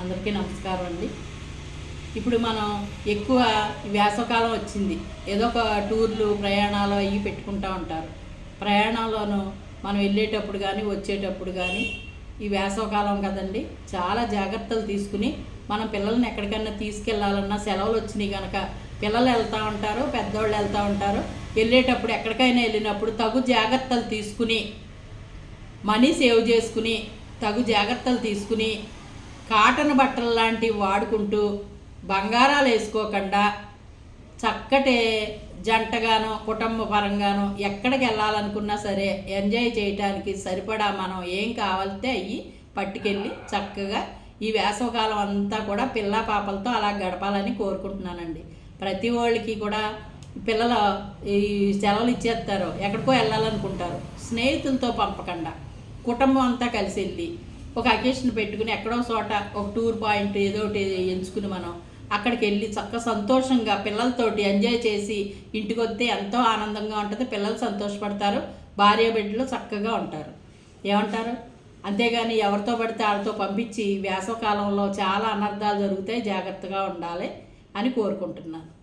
అందరికీ నమస్కారం అండి. ఇప్పుడు మనం ఎక్కువ వేసవకాలం వచ్చింది. ఏదో ఒక టూర్లు ప్రయాణాలు అవి పెట్టుకుంటూ ఉంటారు. ప్రయాణాల్లోనూ మనం వెళ్ళేటప్పుడు కానీ వచ్చేటప్పుడు కానీ ఈ వేసవకాలం కదండి చాలా జాగ్రత్తలు తీసుకుని మనం పిల్లల్ని ఎక్కడికైనా తీసుకెళ్ళాలన్నా సెలవులు వచ్చినాయి కనుక పిల్లలు వెళ్తూ ఉంటారు పెద్దవాళ్ళు వెళ్తూ ఉంటారు. వెళ్ళేటప్పుడు ఎక్కడికైనా వెళ్ళినప్పుడు తగు జాగ్రత్తలు తీసుకుని మనీ సేవ్ చేసుకుని తగు జాగ్రత్తలు తీసుకుని కాటన్ బట్టలు లాంటివి వాడుకుంటూ బంగారాలు వేసుకోకుండా చక్కటి జంటగానో కుటుంబ పరంగానో ఎక్కడికి వెళ్ళాలనుకున్నా సరే ఎంజాయ్ చేయటానికి సరిపడా మనం ఏం కావాలితే అవి పట్టుకెళ్ళి చక్కగా ఈ వేసవకాలం అంతా కూడా పిల్ల పాపలతో అలా గడపాలని కోరుకుంటున్నానండి. ప్రతి వాళ్ళకి కూడా పిల్లలు ఈ సెలవులు ఇచ్చేస్తారు. ఎక్కడికో వెళ్ళాలనుకుంటారు. స్నేహితులతో పంపకుండా కుటుంబం అంతా కలిసి వెళ్ళి ఒక అకేషన్ పెట్టుకుని ఎక్కడో చోట ఒక టూర్ పాయింట్ ఏదో ఒకటి ఎంచుకుని మనం అక్కడికి వెళ్ళి చక్క సంతోషంగా పిల్లలతోటి ఎంజాయ్ చేసి ఇంటికి వస్తే ఎంతో ఆనందంగా ఉంటుంది. పిల్లలు సంతోషపడతారు. భార్య బిడ్డలు చక్కగా ఉంటారు. ఏమంటారు? అంతేగాని ఎవరితో పడితే వాళ్ళతో పంపించి వేసవకాలంలో చాలా అనర్థాలు జరుగుతాయి. జాగ్రత్తగా ఉండాలి అని కోరుకుంటున్నాను.